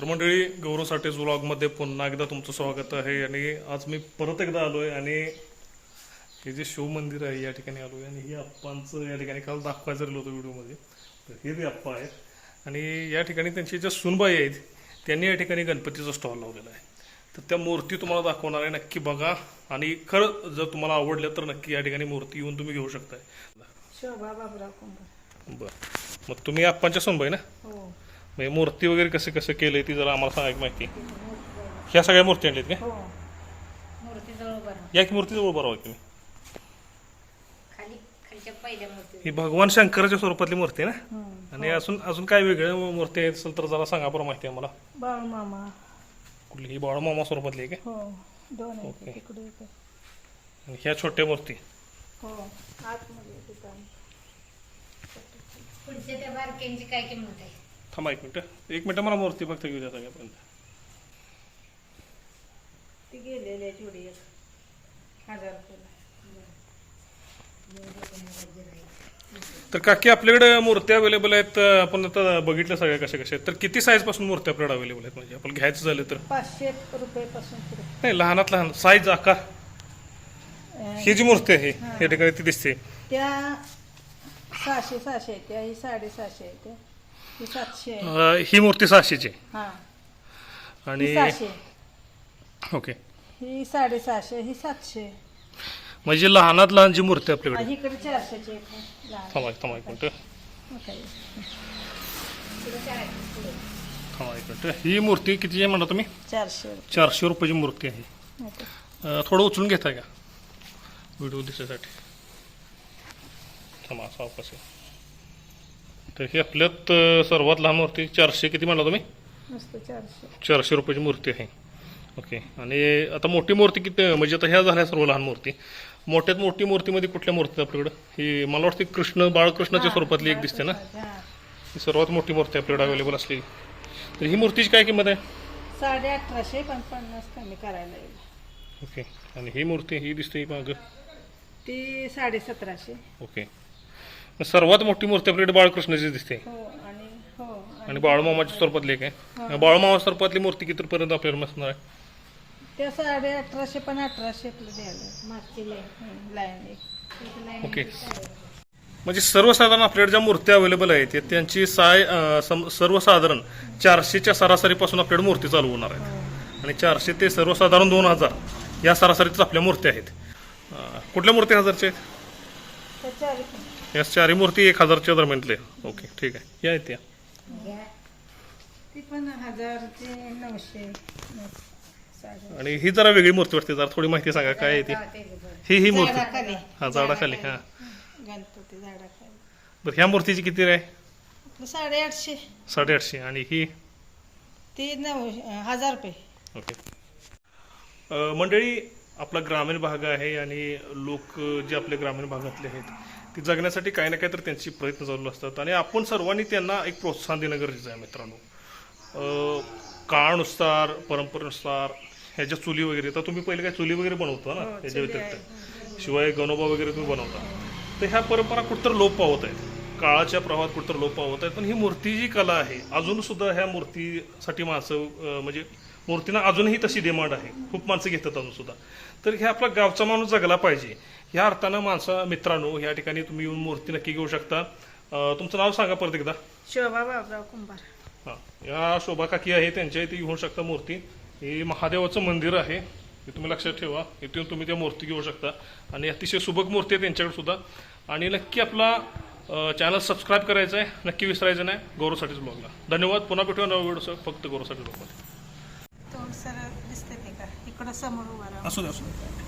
तर मंडळी गौरव साठेज व्लॉगमध्ये पुन्हा एकदा तुमचं स्वागत आहे आणि आज मी परत एकदा आलो आहे आणि हे जे शिव मंदिर आहे या ठिकाणी आलो आहे आणि हे अप्पांचं या ठिकाणी काल दाखवायचं राहिलं होतं व्हिडिओमध्ये. तर हे बी अप्पा आहेत. आणि या ठिकाणी त्यांची ज्या सुनबाई आहेत त्यांनी या ठिकाणी गणपतीचा स्टॉल लावलेला आहे. तर त्या मूर्ती तुम्हाला दाखवणार आहे नक्की बघा. आणि खरं जर तुम्हाला आवडल्या तर नक्की या ठिकाणी मूर्ती येऊन तुम्ही घेऊ शकताय. बरं. मग तुम्ही अप्पांच्या सुनबाई ना? हो. म्हणजे मूर्ती वगैरे कसं कसं केलंय ती जरा आम्हाला सांगा की माहिती. ह्या सगळ्या मूर्ती आणल्यात का हो. या की मूर्तीजवळ बरोबर आहे तुम्ही? खाली खालच्या पहिल्या मूर्ती ही भगवान शंकराच्या स्वरूपातली मूर्ती आहे ना. आणि अजून अजून काय वेगळ्या मूर्ती आहेत असेल तर जरा सांगा बरं माहिती आहे मला. बाळ मामा कुठली? ही बाळमामा स्वरूपातली आहे हो. दोन ओके. आहेत तिकडे एक आहे. का आणि ह्या छोट्या मूर्ती. हो. आतमध्ये दुकान. पुढच्या त्या बारक्यांची काय किंमत आहे? थांबा एक मिनिट. एक मिनिट मला मूर्ती फक्त घेऊ द्या सगळ्यापर्यंत ती गेलेली आहे जोडी एक. हजार रुपयाला तर काकी आपल्याकडे मूर्त्या अवेलेबल आहेत आपण आता बघितल्या सगळ्या कशा कशा आहेत. तर किती साईजपासून मूर्त्या आपल्याकडे अवेलेबल आहेत? म्हणजे आपण घ्यायचं झालं तर. पाचशे रुपयापासून नाही लहानात लहान. साईज आकार. अं, ही जी मूर्ती आहे या ठिकाणी ती दिसते. त्या सहाशे सहाशे आहे त्या ही साडेसहाशे आहे त्या ही सातशे आहे. अं, ही मूर्ती सहाशेची आहे. हा. आणि सहाशे ओके. ही साडेसहाशे ही सातशे म्हणजे लहानात लहान जी मूर्ती आहे आपल्याकडे. आणि इकडे चारशेची एक आहे. लहान. थांबा थांबा एक मिनिट. मोठा आहे. थांबा एक मिनिट. ही मूर्ती किती आहे म्हणा तुम्ही? चारशे. चारशे रुपयाची मूर्ती आहे. अं, थोडं उचलून घेता का? व्हिडिओ दिसायसाठी. थांबा सावकाश आहे. तर ही आपल्यात सर्वात लहान मूर्ती चारशे किती म्हणला तुम्ही? चारशे. चारशे रुपयाची मूर्ती आहे. ओके. आणि आता मोठी मूर्ती किती म्हणजे आता ह्या झाल्या सर्व लहान मूर्ती. मोठ्यात मोठी मूर्तीमध्ये कुठल्या मूर्ती आपल्याकडं? ही मला वाटते कृष्ण बाळकृष्णाच्या स्वरूपातली एक दिसते ना? हा. सर्वात मोठी मूर्ती आपल्याकडे अवेलेबल असलेली. तर ही मूर्तीची काय किंमत आहे? साडे अठराशे पण पन्नास कमी करायला येईल. ओके. आणि ही मूर्ती ही दिसते मागं? ती साडे सतराशे. ओके. सर्वात मोठी मूर्ती आपल्याकडे बाळकृष्णाची दिसते. हो आणि हो आणि बाळूमामाच्या स्वरूपातली एक आहे. बाळूमामा स्वरूपातली मूर्ती कितीपर्यंत आपल्याला बसणार आहे? त्या साडे अठराशे पण अठराशे आपलं द्यायला मागची लय हं, लाईन एक. ओके. म्हणजे सर्वसाधारण आपल्याकडे ज्या मूर्त्या अवेलेबल आहेत त्या- त्यांची साय अं, सम- सर्वसाधारण चारशेच्या सरासरीपासून आपल्याकडे मूर्ती चालू होणार आहेत. आणि चारशे ते सर्वसाधारण दोन हजार या सरासरीतच आपल्या मूर्त्या आहेत. अं, कुठल्या मूर्ती हजारच्या आहेत? या चारही मूर्ती एक हजारच्या दरम्यानले. ओके ठीक आहे. या ती पण नऊशे. साडे आणि ही जरा वेगळी मूर्ती वाटते जरा थोडी माहिती सांगा काय आहे ती? ही ही मूर्ती. झाडाखाली हा झाडाखाली हा. गणपती झाडाखाली बरं ह्या मूर्तीची किती आहे आपलं साडेआठशे. साडेआठशे. आणि ही? ती नऊ हजार रुपये. ओके. अ, मंडळी आपला ग्रामीण भाग आहे आणि लोक जे आपल्या ग्रामीण भागातले आहेत ते जगण्यासाठी काही ना काही तर त्यांची प्रयत्न चालू असतात. आणि आपण सर्वांनी त्यांना एक प्रोत्साहन देणं गरजेचं आहे मित्रांनो. काळानुसार परंपरेनुसार ह्याच्या चुली वगैरे तर तुम्ही पहिले काय चुली वगैरे बनवता ना ह्याच्या व्यतिरिक्त? शिवाय गणोबा वगैरे तुम्ही बनवता. तर ह्या परंपरा कुठतर लोप पावत आहेत? काळाच्या प्रवाहात कुठतर लोप पावत आहेत? पण ही मूर्ती जी कला आहे अजून सुद्धा ह्या मूर्तीसाठी माणसं म्हणजे मूर्तीना अजूनही तशी डिमांड आहे. खूप माणसं घेतात अजून सुद्धा. तर हे आपला गावचा माणूस जगला पाहिजे. ह्या अर्थानं माणसं मित्रांनो ह्या ठिकाणी तुम्ही येऊन मूर्ती नक्की घेऊ शकता. तुमचं नाव सांगा परत एकदा. शोभा बाबराव कुंभार. हां. या शोभा काकी आहे त्यांच्या इथे घेऊ शकता मूर्ती. हे महादेवाचं मंदिर आहे. हे तुम्ही लक्षात ठेवा. इथून तुम्ही त्या मूर्ती घेऊ शकता. आणि अतिशय सुबक मूर्ती आहे त्यांच्याकडे सुद्धा. आणि नक्की आपला चॅनल सबस्क्राईब करायचं आहे नक्की विसरायचं नाही. गौरवसाठीच ब्लॉगला धन्यवाद. पुन्हा भेटूया नवा व्हिडिओ फक्त गौरवसाठी ब्लॉगमध्ये तोंड सरळ दिसते ते का इकडं समोर उभा राहा. असू द्या असू दे.